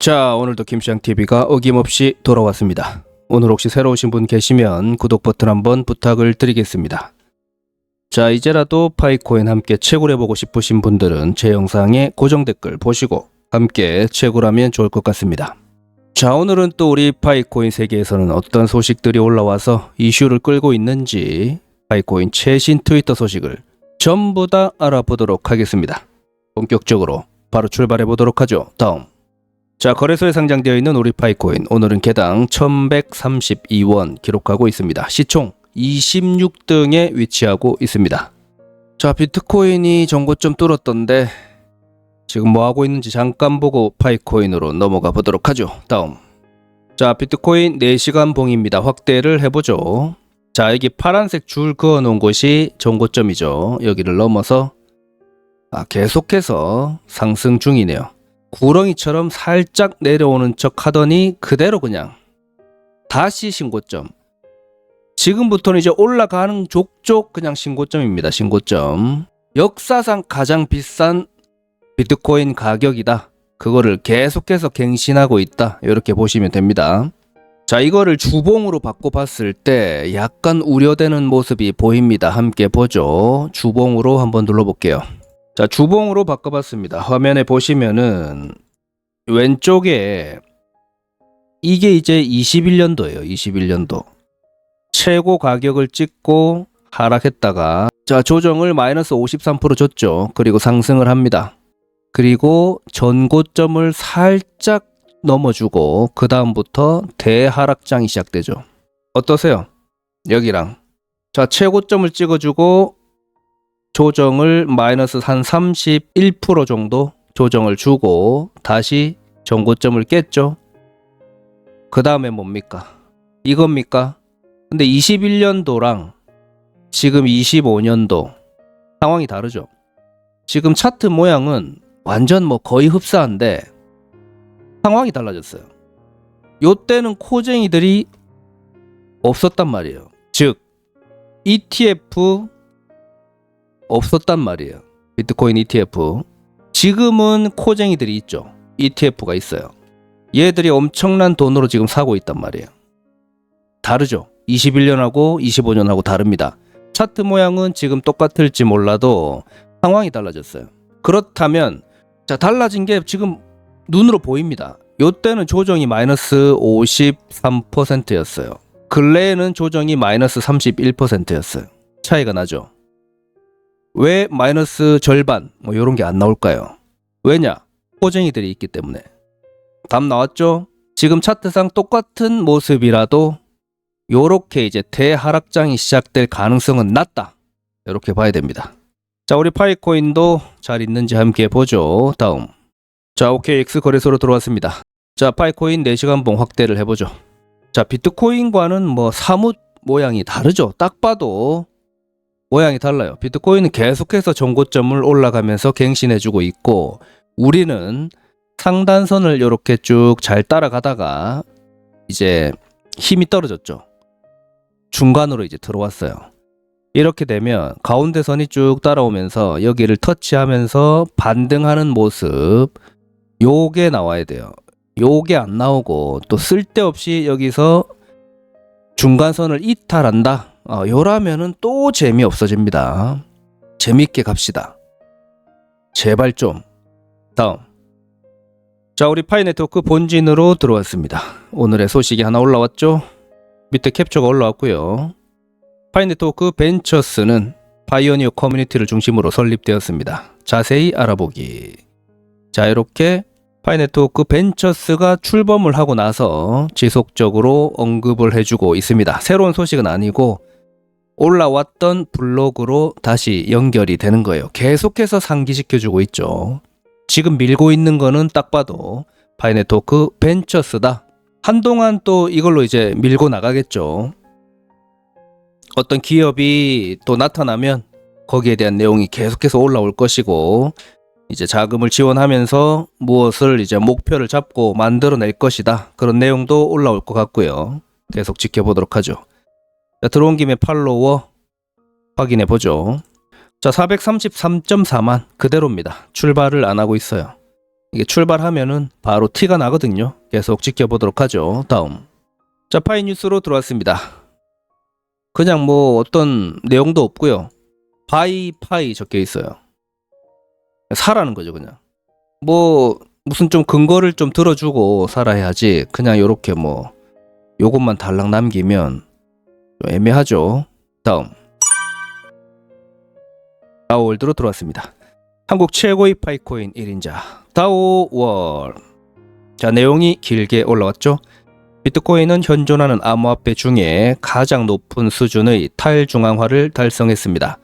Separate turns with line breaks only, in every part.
자, 오늘도 김시장TV가 어김없이 돌아왔습니다. 오늘 혹시 새로 오신 분 계시면 구독 버튼 한번 부탁을 드리겠습니다. 자, 이제라도 파이코인 함께 채굴해 보고 싶으신 분들은 제 영상에 고정 댓글 보시고 함께 채굴하면 좋을 것 같습니다. 자, 오늘은 또 우리 파이코인 세계에서는 어떤 소식들이 올라와서 이슈를 끌고 있는지 파이코인 최신 트위터 소식을 전부 다 알아보도록 하겠습니다. 본격적으로 바로 출발해 보도록 하죠. 다음. 자, 거래소에 상장되어 있는 우리 파이코인 오늘은 개당 1132원 기록하고 있습니다. 시총 26등에 위치하고 있습니다. 자, 비트코인이 전고점 뚫었던데 지금 뭐 하고 있는지 잠깐 보고 파이코인으로 넘어가 보도록 하죠. 다음. 자, 비트코인 4시간 봉입니다. 확대를 해보죠. 자, 여기 파란색 줄 그어 놓은 곳이 전고점이죠. 여기를 넘어서 아, 계속해서 상승 중이네요. 구렁이처럼 살짝 내려오는 척 하더니 그대로 그냥 다시 신고점. 지금부터는 이제 올라가는 족족 그냥 신고점입니다. 신고점. 역사상 가장 비싼 비트코인 가격이다. 그거를 계속해서 갱신하고 있다. 이렇게 보시면 됩니다. 자, 이거를 주봉으로 바꿔 봤을 때 약간 우려되는 모습이 보입니다. 함께 보죠. 주봉으로 한번 눌러볼게요. 자, 주봉으로 바꿔 봤습니다. 화면에 보시면은 왼쪽에 이게 이제 21년도예요. 21년도. 최고 가격을 찍고 하락했다가 자, 조정을 마이너스 53% 줬죠. 그리고 상승을 합니다. 그리고 전고점을 살짝 넘어주고 그 다음부터 대하락장이 시작되죠. 어떠세요? 여기랑 자 최고점을 찍어주고 조정을 마이너스 한 31% 정도 조정을 주고 다시 전고점을 깼죠. 그 다음에 뭡니까? 이겁니까? 근데 21년도랑 지금 25년도 상황이 다르죠. 지금 차트 모양은 완전 뭐 거의 흡사한데 상황이 달라졌어요. 요때는 코쟁이들이 없었단 말이에요. 즉 ETF 없었단 말이에요. 비트코인 ETF. 지금은 코쟁이들이 있죠. ETF가 있어요. 얘들이 엄청난 돈으로 지금 사고 있단 말이에요. 다르죠. 21년하고 25년하고 다릅니다. 차트 모양은 지금 똑같을지 몰라도 상황이 달라졌어요. 그렇다면 자 달라진 게 지금 눈으로 보입니다. 요때는 조정이 마이너스 53%였어요. 근래에는 조정이 마이너스 31%였어요. 차이가 나죠. 왜 마이너스 절반 뭐 이런 게 안 나올까요? 왜냐? 호쟁이들이 있기 때문에. 답 나왔죠? 지금 차트상 똑같은 모습이라도 요렇게 이제 대하락장이 시작될 가능성은 낮다. 이렇게 봐야 됩니다. 자, 우리 파이코인도 잘 있는지 함께 보죠. 다음. 자, OKX 거래소로 들어왔습니다. 자, 파이코인 4시간 봉 확대를 해보죠. 자, 비트코인과는 뭐 사뭇 모양이 다르죠. 딱 봐도 모양이 달라요. 비트코인은 계속해서 정고점을 올라가면서 갱신해주고 있고 우리는 상단선을 이렇게 쭉 잘 따라가다가 이제 힘이 떨어졌죠. 중간으로 이제 들어왔어요. 이렇게 되면 가운데 선이 쭉 따라오면서 여기를 터치하면서 반등하는 모습 요게 나와야 돼요. 요게 안 나오고 또 쓸데없이 여기서 중간선을 이탈한다. 어, 요라면은 또 재미없어집니다. 재밌게 갑시다. 제발 좀. 다음. 자, 우리 파이 네트워크 본진으로 들어왔습니다. 오늘의 소식이 하나 올라왔죠? 밑에 캡처가 올라왔고요. 파이 네트워크 벤처스는 파이오니어 커뮤니티를 중심으로 설립되었습니다. 자세히 알아보기. 자, 이렇게 파이 네트워크 벤처스가 출범을 하고 나서 지속적으로 언급을 해주고 있습니다. 새로운 소식은 아니고 올라왔던 블로그로 다시 연결이 되는 거예요. 계속해서 상기시켜주고 있죠. 지금 밀고 있는 거는 딱 봐도 파이 네트워크 벤처스다. 한동안 또 이걸로 이제 밀고 나가겠죠. 어떤 기업이 또 나타나면 거기에 대한 내용이 계속해서 올라올 것이고 이제 자금을 지원하면서 무엇을 이제 목표를 잡고 만들어낼 것이다. 그런 내용도 올라올 것 같고요. 계속 지켜보도록 하죠. 자, 들어온 김에 팔로워 확인해 보죠. 자, 433.4만 그대로입니다. 출발을 안 하고 있어요. 이게 출발하면은 바로 티가 나거든요. 계속 지켜보도록 하죠. 다음. 자, 파이 뉴스로 들어왔습니다. 그냥 뭐 어떤 내용도 없고요. 바이 파이 적혀 있어요. 사라는 거죠, 그냥. 뭐 무슨 좀 근거를 좀 들어주고 살아야지. 그냥 요렇게 뭐 요것만 달랑 남기면 좀 애매하죠. 다음. 다오월드로 들어왔습니다. 한국 최고의 파이코인 1인자 다오월. 자 내용이 길게 올라왔죠. 비트코인은 현존하는 암호화폐 중에 가장 높은 수준의 탈중앙화를 달성했습니다.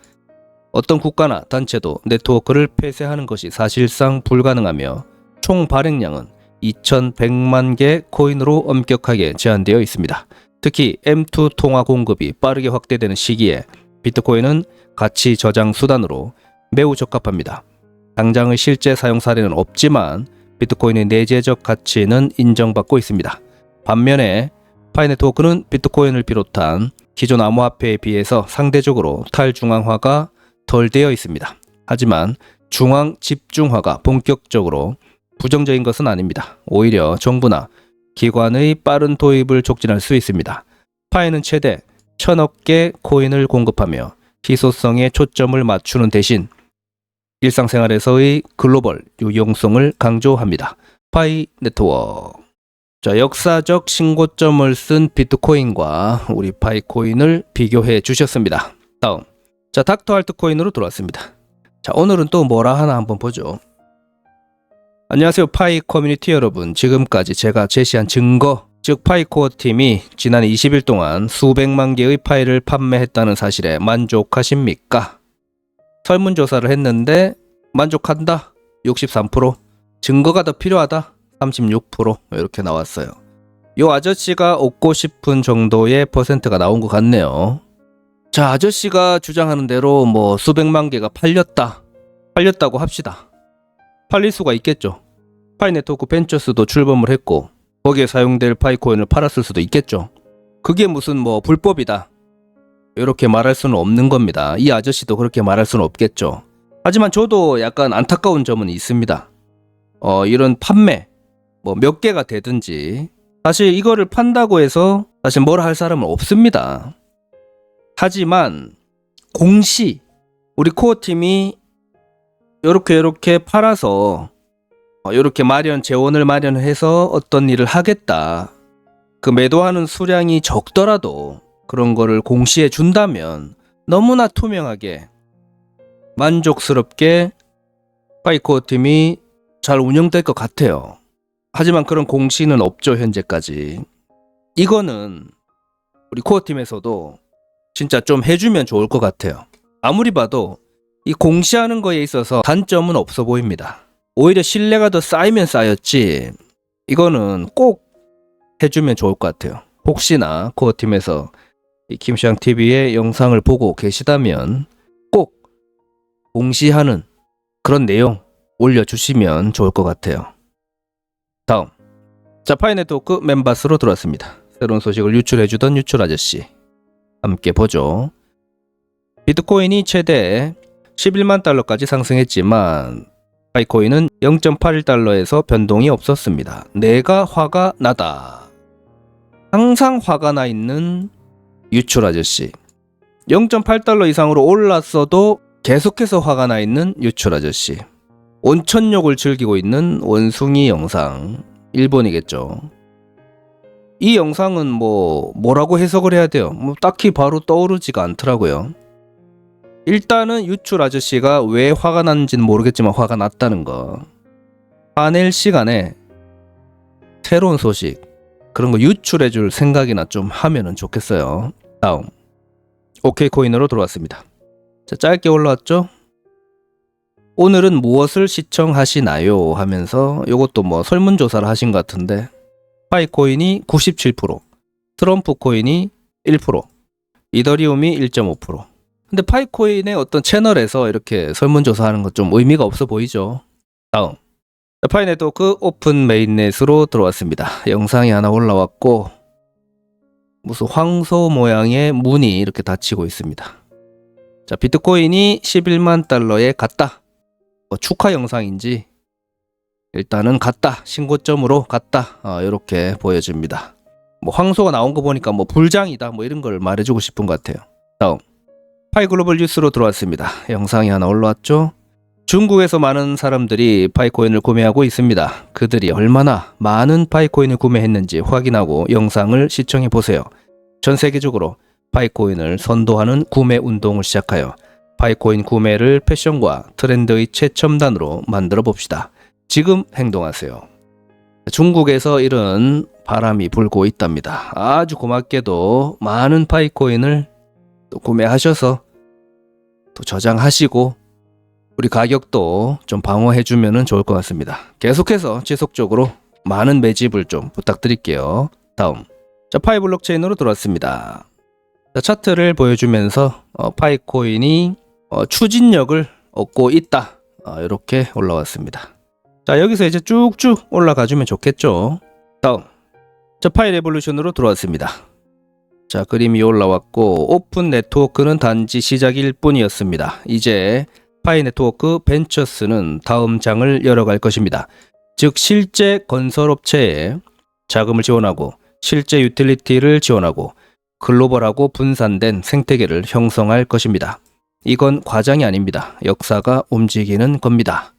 어떤 국가나 단체도 네트워크를 폐쇄하는 것이 사실상 불가능하며 총 발행량은 2,100만 개 코인으로 엄격하게 제한되어 있습니다. 특히 M2 통화 공급이 빠르게 확대되는 시기에 비트코인은 가치 저장 수단으로 매우 적합합니다. 당장의 실제 사용 사례는 없지만 비트코인의 내재적 가치는 인정받고 있습니다. 반면에 파이네트워크는 비트코인을 비롯한 기존 암호화폐에 비해서 상대적으로 탈중앙화가 덜 되어 있습니다. 하지만 중앙 집중화가 본격적으로 부정적인 것은 아닙니다. 오히려 정부나 기관의 빠른 도입을 촉진할 수 있습니다. 파이는 최대 천억 개 코인을 공급하며 희소성에 초점을 맞추는 대신 일상생활에서의 글로벌 유용성을 강조합니다. 파이 네트워크. 자, 역사적 신고점을 쓴 비트코인과 우리 파이코인을 비교해 주셨습니다. 다음. 자, 닥터 알트코인으로 돌아왔습니다. 자, 오늘은 또 뭐라 하나 한번 보죠. 안녕하세요, 파이 커뮤니티 여러분. 지금까지 제가 제시한 증거, 즉 파이코어 팀이 지난 20일 동안 수백만 개의 파일을 판매했다는 사실에 만족하십니까? 설문조사를 했는데 만족한다 63%, 증거가 더 필요하다 36% 이렇게 나왔어요. 요 아저씨가 얻고 싶은 정도의 퍼센트가 나온 것 같네요. 자, 아저씨가 주장하는 대로 뭐 수백만 개가 팔렸다. 팔렸다고 합시다. 팔릴 수가 있겠죠. 파이네트워크 벤처스도 출범을 했고 거기에 사용될 파이코인을 팔았을 수도 있겠죠. 그게 무슨 뭐 불법이다. 이렇게 말할 수는 없는 겁니다. 이 아저씨도 그렇게 말할 수는 없겠죠. 하지만 저도 약간 안타까운 점은 있습니다. 어, 이런 판매, 뭐 몇 개가 되든지 사실 이거를 판다고 해서 사실 뭘 할 사람은 없습니다. 하지만 공시 우리 코어 팀이 이렇게 이렇게 팔아서 이렇게 마련 재원을 마련해서 어떤 일을 하겠다. 그 매도하는 수량이 적더라도 그런 거를 공시해 준다면 너무나 투명하게 만족스럽게 파이코어 팀이 잘 운영될 것 같아요. 하지만 그런 공시는 없죠 현재까지. 이거는 우리 코어 팀에서도 진짜 좀 해주면 좋을 것 같아요. 아무리 봐도 이 공시하는 거에 있어서 단점은 없어 보입니다. 오히려 신뢰가 더 쌓이면 쌓였지. 이거는 꼭 해주면 좋을 것 같아요. 혹시나 코어 팀에서 이 김시ang TV의 영상을 보고 계시다면 꼭 공시하는 그런 내용 올려주시면 좋을 것 같아요. 다음. 자파이 네트워크 멤버스로 들어왔습니다. 새로운 소식을 유출해주던 유출 아저씨. 함께 보죠. 비트코인이 최대 11만 달러까지 상승했지만 파이코인은 0.81달러에서 변동이 없었습니다. 내가 화가 나다. 항상 화가 나 있는 유출 아저씨. 0.8달러 이상으로 올랐어도 계속해서 화가 나 있는 유출 아저씨. 온천욕을 즐기고 있는 원숭이 영상. 일본이겠죠. 이 영상은 뭐 뭐라고 해석을 해야 돼요? 뭐 딱히 바로 떠오르지가 않더라고요. 일단은 유출 아저씨가 왜 화가 났는지는 모르겠지만 화가 났다는 거. 파넬 시간에 새로운 소식 그런 거 유출해 줄 생각이나 좀 하면은 좋겠어요. 다음. 오케이 코인으로 들어왔습니다. 자, 짧게 올라왔죠? 오늘은 무엇을 시청하시나요? 하면서 이것도 뭐 설문조사를 하신 것 같은데 파이 코인이 97%, 트럼프 코인이 1%, 이더리움이 1.5%. 근데 파이 코인의 어떤 채널에서 이렇게 설문조사하는 건좀 의미가 없어 보이죠. 다음. 파이 네트워크 오픈 메인넷으로 들어왔습니다. 영상이 하나 올라왔고 무슨 황소 모양의 문이 이렇게 닫히고 있습니다. 자, 비트코인이 11만 달러에 갔다. 뭐 축하 영상인지 일단은 갔다. 신고점으로 갔다. 어, 이렇게 보여집니다. 뭐 황소가 나온 거 보니까 뭐 불장이다. 뭐 이런 걸 말해주고 싶은 것 같아요. 다음 파이글로벌 뉴스로 들어왔습니다. 영상이 하나 올라왔죠. 중국에서 많은 사람들이 파이코인을 구매하고 있습니다. 그들이 얼마나 많은 파이코인을 구매했는지 확인하고 영상을 시청해 보세요. 전 세계적으로 파이코인을 선도하는 구매 운동을 시작하여 파이코인 구매를 패션과 트렌드의 최첨단으로 만들어 봅시다. 지금 행동하세요. 중국에서 이런 바람이 불고 있답니다. 아주 고맙게도 많은 파이코인을 또 구매하셔서 또 저장하시고 우리 가격도 좀 방어해 주면 좋을 것 같습니다. 계속해서 지속적으로 많은 매집을 좀 부탁드릴게요. 다음. 자, 파이 블록체인으로 들어왔습니다. 자, 차트를 보여주면서 어, 파이코인이 어, 추진력을 얻고 있다. 어, 이렇게 올라왔습니다. 자, 여기서 이제 쭉쭉 올라가 주면 좋겠죠. 다음. 자, 파이 레볼루션으로 들어왔습니다. 자, 그림이 올라왔고 오픈 네트워크는 단지 시작일 뿐이었습니다. 이제 파이 네트워크 벤처스는 다음 장을 열어갈 것입니다. 즉 실제 건설업체에 자금을 지원하고 실제 유틸리티를 지원하고 글로벌하고 분산된 생태계를 형성할 것입니다. 이건 과장이 아닙니다. 역사가 움직이는 겁니다.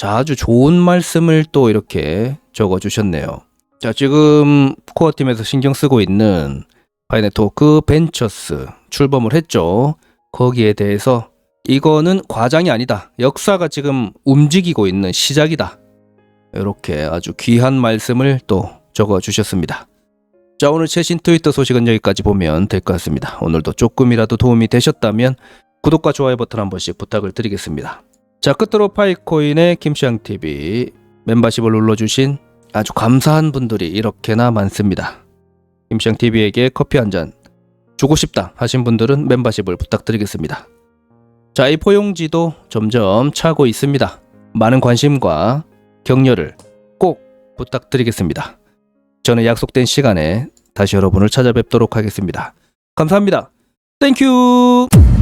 자, 아주 좋은 말씀을 또 이렇게 적어 주셨네요. 자, 지금 코어 팀에서 신경 쓰고 있는 파이네트워크 벤처스 출범을 했죠. 거기에 대해서 이거는 과장이 아니다. 역사가 지금 움직이고 있는 시작이다. 이렇게 아주 귀한 말씀을 또 적어 주셨습니다. 자, 오늘 최신 트위터 소식은 여기까지 보면 될 것 같습니다. 오늘도 조금이라도 도움이 되셨다면 구독과 좋아요 버튼 한 번씩 부탁을 드리겠습니다. 자, 끝으로 파이코인의 김시앙TV 멤버십을 눌러주신 아주 감사한 분들이 이렇게나 많습니다. 김시앙TV에게 커피 한 잔 주고 싶다 하신 분들은 멤버십을 부탁드리겠습니다. 자, 이 포용지도 점점 차고 있습니다. 많은 관심과 격려를 꼭 부탁드리겠습니다. 저는 약속된 시간에 다시 여러분을 찾아뵙도록 하겠습니다. 감사합니다. 땡큐!